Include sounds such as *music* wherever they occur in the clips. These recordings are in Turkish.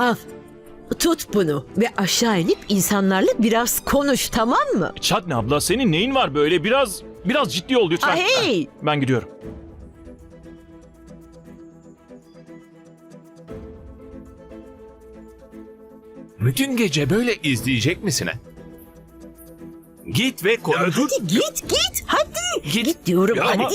Al. Tut bunu ve aşağı inip insanlarla biraz konuş tamam mı? Çatne abla senin neyin var böyle? Biraz biraz ciddi ol lütfen. Ah, hey! Ben gidiyorum. Bütün gece böyle izleyecek misin? ha? Git ve konuş. Hadi git git hadi. Git. Git diyorum Ya hadi. ama-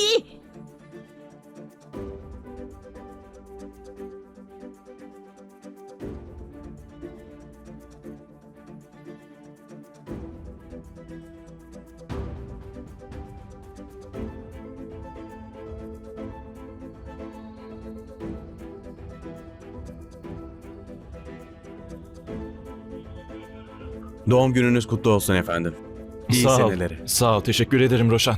Doğum gününüz kutlu olsun efendim. İyi Sağ ol. seneleri. Sağ ol. Teşekkür ederim Roşan.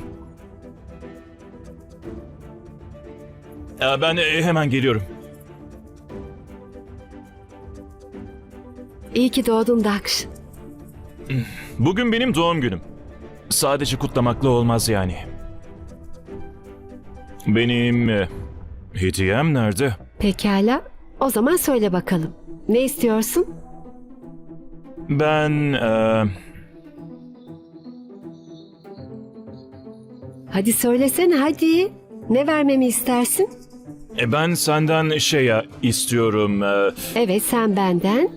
Ee, Ben e, hemen geliyorum. İyi ki doğdun Daksh. Bugün benim doğum günüm. Sadece kutlamakla olmaz yani. Benim e, hediyem nerede? Pekala. O zaman söyle bakalım. Ne istiyorsun? Ben e, Hadi söylesene hadi. Ne vermemi istersin? e, ben senden şey ya istiyorum. e, Evet sen benden.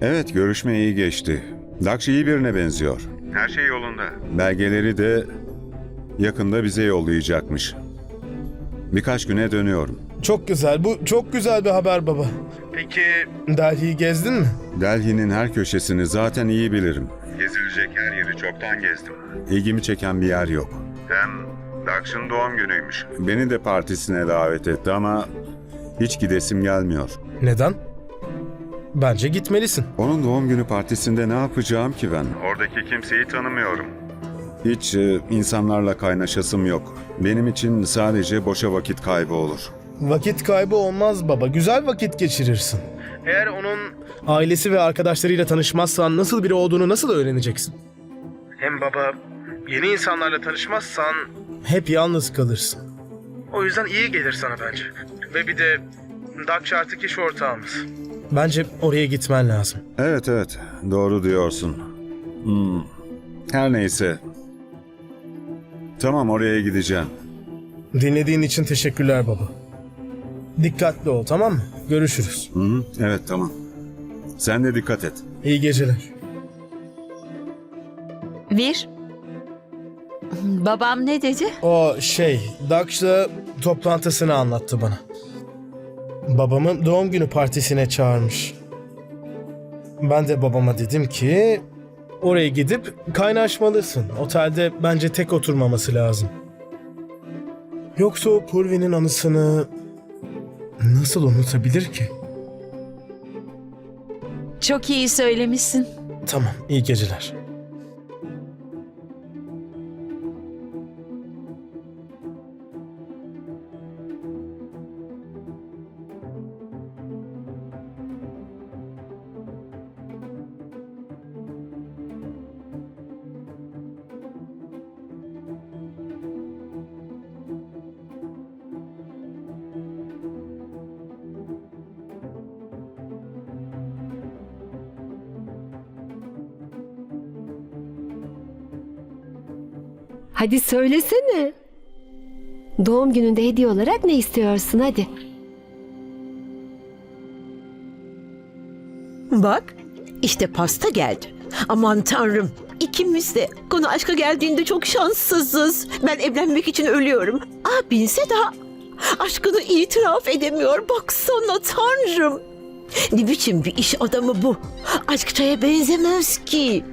Evet, görüşme iyi geçti. Dakş iyi birine benziyor. Her şey yolunda. Belgeleri de yakında bize yollayacakmış. Birkaç güne dönüyorum. Çok güzel. Bu çok güzel bir haber baba. Peki Delhi'yi gezdin mi? Delhi'nin her köşesini zaten iyi bilirim. Gezilecek her yeri çoktan gezdim. İlgimi çeken bir yer yok. Hem Dakş'ın doğum günüymüş. Beni de partisine davet etti ama hiç gidesim gelmiyor. Neden? Bence gitmelisin. Onun doğum günü partisinde ne yapacağım ki ben? Oradaki kimseyi tanımıyorum. Hiç e, insanlarla kaynaşasım yok. Benim için sadece boşa vakit kaybı olur. Vakit kaybı olmaz baba. Güzel vakit geçirirsin. Eğer onun ailesi ve arkadaşlarıyla tanışmazsan nasıl biri olduğunu nasıl öğreneceksin? Hem baba yeni insanlarla tanışmazsan hep yalnız kalırsın. O yüzden iyi gelir sana bence. Ve bir de Dakş artık iş ortağımız. Bence oraya gitmen lazım. Evet evet doğru diyorsun. Hmm. Her neyse. Tamam oraya gideceğim. Dinlediğin için teşekkürler baba. Dikkatli ol tamam mı? Görüşürüz. Hı hı, Evet tamam. Sen de dikkat et. İyi geceler. Vir. Babam ne dedi? O şey, Dakş'la toplantısını anlattı bana. Babamı doğum günü partisine çağırmış. Ben de babama dedim ki oraya gidip kaynaşmalısın. Otelde bence tek oturmaması lazım. Yoksa o Purvi'nin anısını nasıl unutabilir ki? Çok iyi söylemişsin. Tamam, iyi geceler. Hadi söylesene. Doğum gününde hediye olarak ne istiyorsun hadi. Bak işte pasta geldi. Aman tanrım ikimiz de konu aşka geldiğinde çok şanssızız. Ben evlenmek için ölüyorum. Abinse daha aşkını itiraf edemiyor. Baksana tanrım. Ne biçim bir iş adamı bu? Aşkçaya benzemez ki.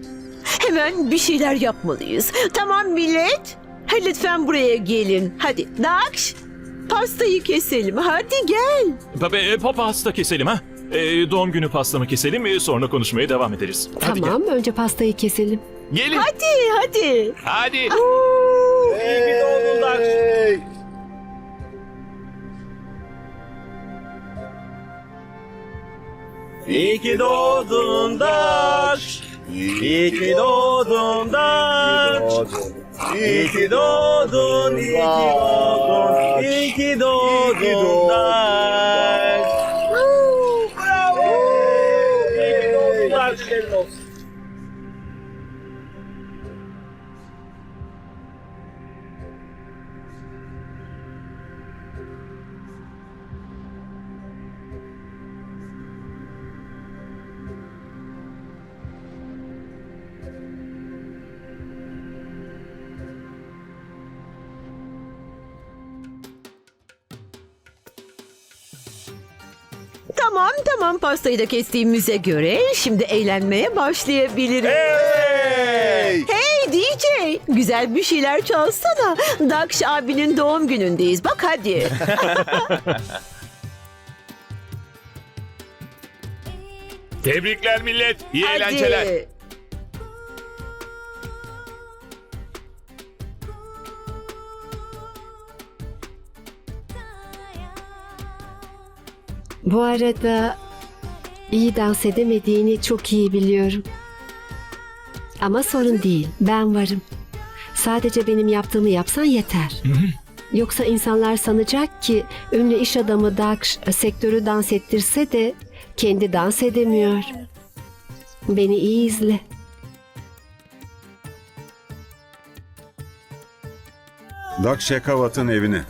Hemen bir şeyler yapmalıyız. Tamam millet. Lütfen buraya gelin. Hadi Dakş pastayı keselim. Hadi gel. Tabii e, papa hasta keselim ha. E, doğum günü pastamı keselim e, sonra konuşmaya devam ederiz. Hadi tamam önce pastayı keselim. Gelin. Hadi hadi. Hadi. İyi ki doğdun Dakş. İyi ki doğdun Daş. İyi ki doğdun da. İyi ki doğdun, iyi ki doğdun, iyi ki doğdun da. Bravo. İyi ki doğdun da. Tamam tamam pastayı da kestiğimize göre şimdi eğlenmeye başlayabiliriz. Hey! Hey DJ güzel bir şeyler çalsana. Dakş abinin doğum günündeyiz bak hadi. *laughs* Tebrikler millet. İyi hadi. eğlenceler. Bu arada iyi dans edemediğini çok iyi biliyorum. Ama sorun değil. Ben varım. Sadece benim yaptığımı yapsan yeter. Yoksa insanlar sanacak ki ünlü iş adamı Daksh sektörü dans ettirse de kendi dans edemiyor. Beni iyi izle. Dak Şekavat'ın evine.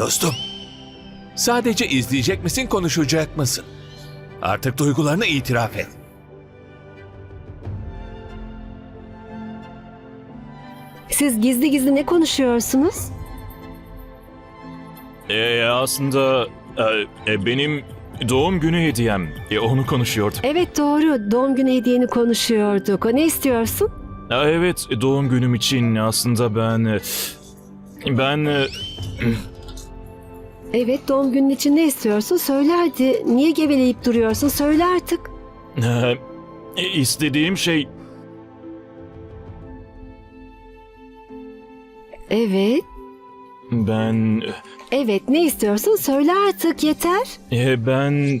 Dostum. Sadece izleyecek misin, konuşacak mısın? Artık duygularını itiraf et. Siz gizli gizli ne konuşuyorsunuz? Ee, aslında e, e, benim doğum günü hediyem. E, onu konuşuyorduk. Evet doğru. Doğum günü hediyeni konuşuyorduk. Ne istiyorsun? Aa, evet doğum günüm için aslında ben... e, Ben... e, Evet doğum günün için ne istiyorsun? Söyle hadi. Niye geveleyip duruyorsun? Söyle artık. e, istediğim şey... Evet. Ben... Evet ne istiyorsun? Söyle artık yeter. e, ben...